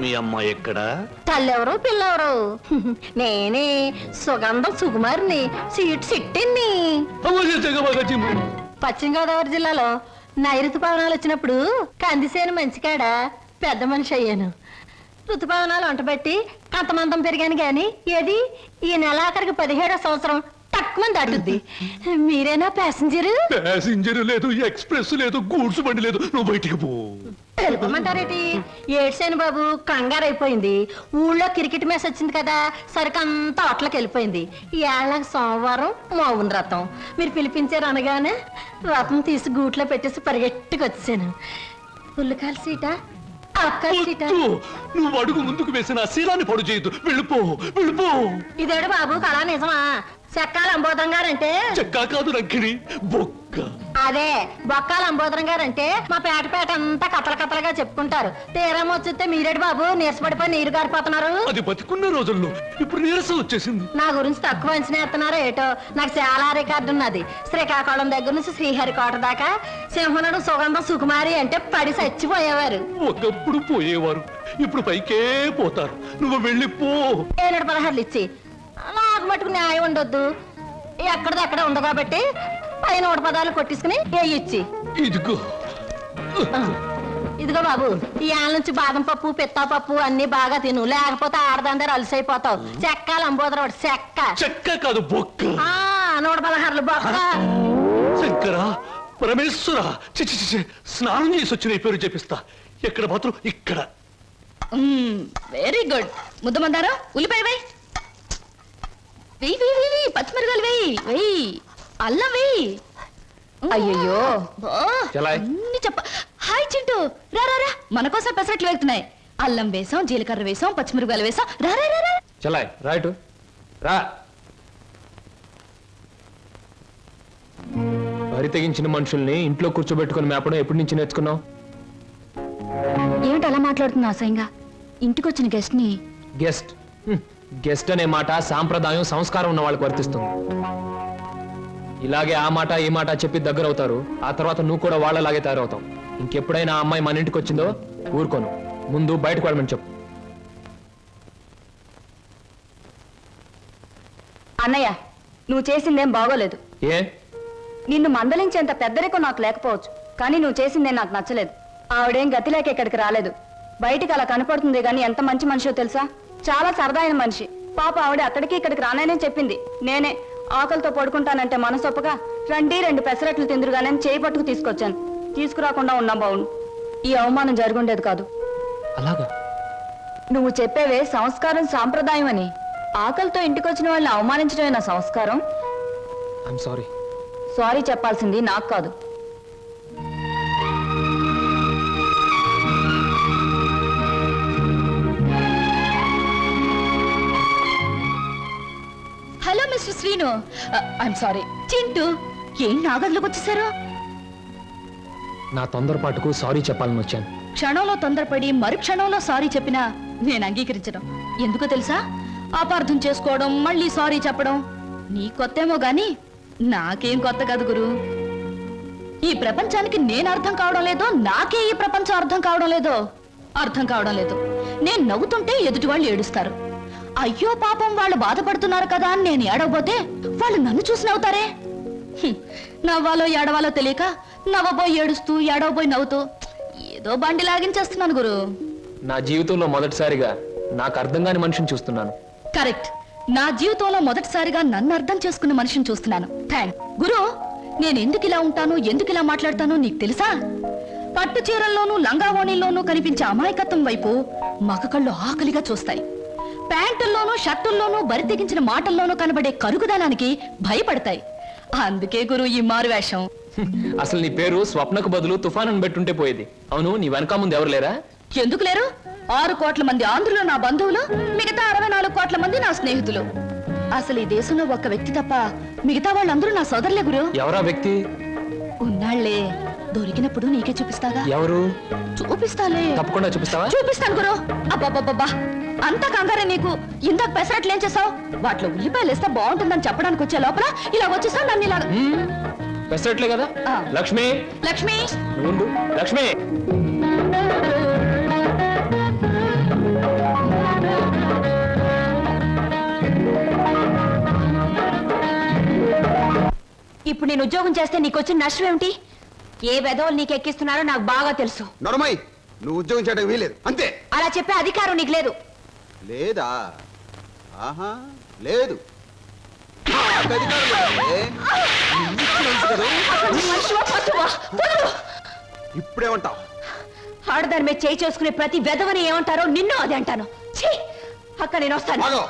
మీ అమ్మాయి ఎక్కడా? తల్లెవరు పిల్లెవరు? నేనే సుగంధం సుకుమారిని సీట్ సిట్టిని పశ్చిమ గోదావరి జిల్లాలో నైరుతు పవనాలు వచ్చినప్పుడు కందిసేను మంచికాడ? పెద్ద మనిషి అయ్యాను. ఋతుపవనాలు వంటబెట్టి కంతమందం పెరిగాను గాని ఏది? ఈ నెలాఖరికి పదిహేడో సంవత్సరం తక్కువ దాటుద్ది మీరేనా ప్యాసింజరు? ప్యాసింజర్ లేదు ఎక్స్ప్రెస్ లేదు గూడ్స్ బండి లేదు. నువ్వు బయటికి పో. వెళ్ళిపోమంటారేటి ఏడ్సేను బాబు కంగారు అయిపోయింది ఊళ్ళో క్రికెట్ మ్యాచ్ వచ్చింది కదా సరికంతా అట్లకి వెళ్ళిపోయింది ఏళ్ళ సోమవారం మౌన రథం. మీరు పిలిపించారు అనగానే రథం తీసి గూట్లో పెట్టేసి పరిగెట్టుకు వచ్చాను పుల్లకాల సీట. నువ్వు అడుగు ముందుకు వేసిన శీలాన్ని పొడు చేయొద్దు వెళ్ళిపో వెళ్ళిపో! ఇదేడు బాబు కళా నిజమా? చెక్కాల అంబోధం గారంటే చెక్కా కాదు రంకిణి బొక్క. అదే బొక్కాల అంబోధరం గారంటే మా పేట పేట అంతా కథల కథలుగా చెప్పుకుంటారు. తీరం వచ్చితే మీరేడు బాబు నీరసపడిపోయి నీరు గారిపోతున్నారు. అది బతికున్న రోజుల్లో ఇప్పుడు నీరసం వచ్చేసింది. నా గురించి తక్కువ అంచనా ఎత్తున్నారో ఏటో? నాకు చాలా రికార్డు ఉన్నది. శ్రీకాకుళం దగ్గర నుంచి శ్రీహరికోట దాకా సింహనుడు సుగంధం సుకుమారి అంటే పడి చచ్చిపోయేవారు. ఒకప్పుడు పోయేవారు. ఇప్పుడు పైకే పోతారు. నువ్వు వెళ్ళిపో ఏనాడు పదహారులు ఇచ్చి నాకు మటుకు న్యాయం ఉండొద్దు. ఎక్కడిది అక్కడ ఉంది కాబట్టి పైన నూట పదాలు కొట్టించుకుని ఏ ఇచ్చి. ఇదిగో. ఇదిగో బాబు ఈ ఆల నుంచి బాదం పప్పు పిత్తా పప్పు అన్ని బాగా తిను. లేకపోతే ఆడదందరూ అలసైపోతావు. చెక్క లంబోదరవాడు చెక్క. చెక్క కాదు బొక్క. ఆ నూట పదహారులు బొక్క. శంకర పరమేశ్వర. చిచి చిచి స్నానం చేసి వచ్చిన ఈ పేరు చెప్పిస్తా. ఎక్కడ మాత్రం ఇక్కడ. వెరీ గుడ్ ముద్ద మందారా ఉల్లిపాయ వేయి. వెయ్యి వెయ్యి వెయ్యి వెయ్యి పచ్చిమిరకాయలు వెయ్యి వెయ్యి అల్లం వెయ్యి అయ్యయ్యో. బా, చలాయ్. అన్ని చెప్ప హాయ్ చింటూ! రా రా రా! మన కోసం పెసరట్లు వెళ్తున్నాయి. అల్లం వేసాం జీలకర్ర వేసాం పచ్చిమిరకాయలు వేసాం. రా రా రా రా! చలాయ్ రైట్ రా. వరి తెగించిన మనుషుల్ని ఇంట్లో కూర్చోబెట్టుకుని మేపడం ఎప్పటి నుంచి నేర్చుకున్నావు? ఏమిటి అలా మాట్లాడుతున్నా అసహ్యంగా? ఇంటికి వచ్చిన గెస్ట్ని గెస్ట్. హ్మ్. గెస్ట్ అనే మాట సాంప్రదాయం సంస్కారం ఉన్న వాళ్ళకి వర్తిస్తుంది. ఇలాగే ఆ మాట ఈ మాట చెప్పి దగ్గర అవుతారు ఆ తర్వాత నువ్వు కూడా వాళ్ళలాగే తయారవుతావు. ఇంకెప్పుడైనా ఆ అమ్మాయి మన ఇంటికి వచ్చిందో ఊరుకోను. ముందు బయటకు వెళ్ళమని చెప్పు. అన్నయ్య నువ్వు చేసిందేం బాగోలేదు. ఏ? నిన్ను మందలించేంత పెద్దరికం నాకు లేకపోవచ్చు. కానీ నువ్వు చేసిందేం నాకు nచ్చలేదు ఆవిడేం గతి లేక ఇక్కడికి రాలేదు. బయటికి అలా కనపడుతుంది గాని ఎంత మంచి మనిషో తెలుసా? చాలా సరదాయిన మనిషి. పాప ఆవిడ అక్కడికి ఇక్కడికి రాననే చెప్పింది. నేనే. ఆకలితో పడుకుంటానంటే మనసొప్పగా రండి రెండు పెసరట్లు తిందురుగానే చేయి పట్టుకు తీసుకొచ్చాను. తీసుకురాకుండా ఉన్నా బావును. ఈ అవమానం జరుగుండేది కాదు. అలాగా? నువ్వు చెప్పేవే సంస్కారం సాంప్రదాయం అని ఆకలితో ఇంటికొచ్చిన వాళ్ళని అవమానించడమే నా సంస్కారం. సారీ సారీ చెప్పాల్సింది నాకు కాదు. Mister Srinu. I'm sorry Chintu ఏం నా గదిలోకి వచ్చేసారు నా తొందరపాటుకు సారీ చెప్పాలని వచ్చాను. క్షణంలో తొందరపడి మరు క్షణంలో సారీ చెప్పినా నేను అంగీకరించడం. ఎందుకో తెలుసా? అపార్థం చేసుకోవడం మళ్ళీ సారీ చెప్పడం. నీ కొత్తేమో గాని నాకేం కొత్త కాదు గురు. ఈ ప్రపంచానికి నేను అర్థం కావడం లేదో నాకే ఈ ప్రపంచం అర్థం కావడం లేదో అర్థం కావడం లేదు. నేను నవ్వుతుంటే ఎదుటి వాళ్ళు ఏడుస్తారు. అయ్యో పాపం వాళ్ళు బాధపడుతున్నారు కదా అని నేను ఏడవబోతే వాళ్ళు నన్ను చూసి నవ్వుతారే. నవ్వాలో ఏడవాలో తెలియక నవ్వబోయి ఏడుస్తూ ఏడవబోయి నవ్వుతూ ఏదో బండి లాగించేస్తున్నాను గురు. నా జీవితంలో మొదటిసారిగా నాకు అర్థం కాని మనిషిని చూస్తున్నాను. కరెక్ట్. నా జీవితంలో మొదటిసారిగా నన్ను అర్థం చేసుకున్న మనిషిని చూస్తున్నాను. థ్యాంక్ గురు నేను ఎందుకు ఇలా ఉంటాను ఎందుకు ఇలా మాట్లాడతానో నీకు తెలుసా? పట్టు చీరల్లోనూ లంగావోణీల్లోనూ కనిపించే అమాయకత్వం వైపు మగ కళ్ళు ఆకలిగా చూస్తాయి. ప్యాంటుల్లోనూ షర్టుల్లోనూ బరి తెగించిన మాటల్లోనూ కనబడే కరుగుదనానికి భయపడతాయి. అందుకే గురు ఈ మారు వేషం. అసలు నీ పేరు స్వప్నకు బదులు తుఫాన్ అని పెట్టుంటే పోయేది. అవును నీ వెనక ముందు ఎవరు లేరా? ఎందుకు లేరు? ఆరు కోట్ల మంది ఆంధ్రులు నా బంధువులు మిగతా అరవై నాలుగు కోట్ల మంది నా స్నేహితులు. అసలు ఈ దేశంలో ఒక్క వ్యక్తి తప్ప మిగతా వాళ్ళందరూ నా సోదరులే గురు. ఎవరా వ్యక్తి? ఉన్నాళ్ళే. దొరికినప్పుడు నీకే చూపిస్తాగా? ఎవరు? చూపిస్తాలే. తప్పకుండా చూపిస్తావా? చూపిస్తాను గురు. అబ్బాబ్బాబ్బా అంత కంగారే నీకు. ఇందాక పెసరట్లు ఏం చేసావు? వాటిలో ఉల్లిపాయలు వేస్తే బాగుంటుందని చెప్పడానికి వచ్చే లోపల ఇలా వచ్చేస్తా నన్ను ఇలా పెసరట్లే కదా? లక్ష్మి? లక్ష్మి? లక్ష్మి? ఇప్పుడు నేను ఉద్యోగం చేస్తే నీకు వచ్చిన నష్టం ఏమిటి? ఏ వెధవలు నీకు ఎక్కిస్తున్నారో నాకు బాగా తెలుసు నొరమై నువ్వు ఉద్యోగం చేయడం వీలేదు అంతే అలా చెప్పే అధికారం నీకు లేదు లేదా ఆహా లేదు నాకు అధికారం లేదే. నీకు తెలుసు కదూ. మనిషివా, పశువా? వదలు! ఇప్పుడేమంటావు ఆడదాని మీద చేయి చేసుకునే ప్రతి వెధవని ఏమంటారో నిన్ను అది అంటాను ఛీ! అక్క నేను వస్తాను ఆగో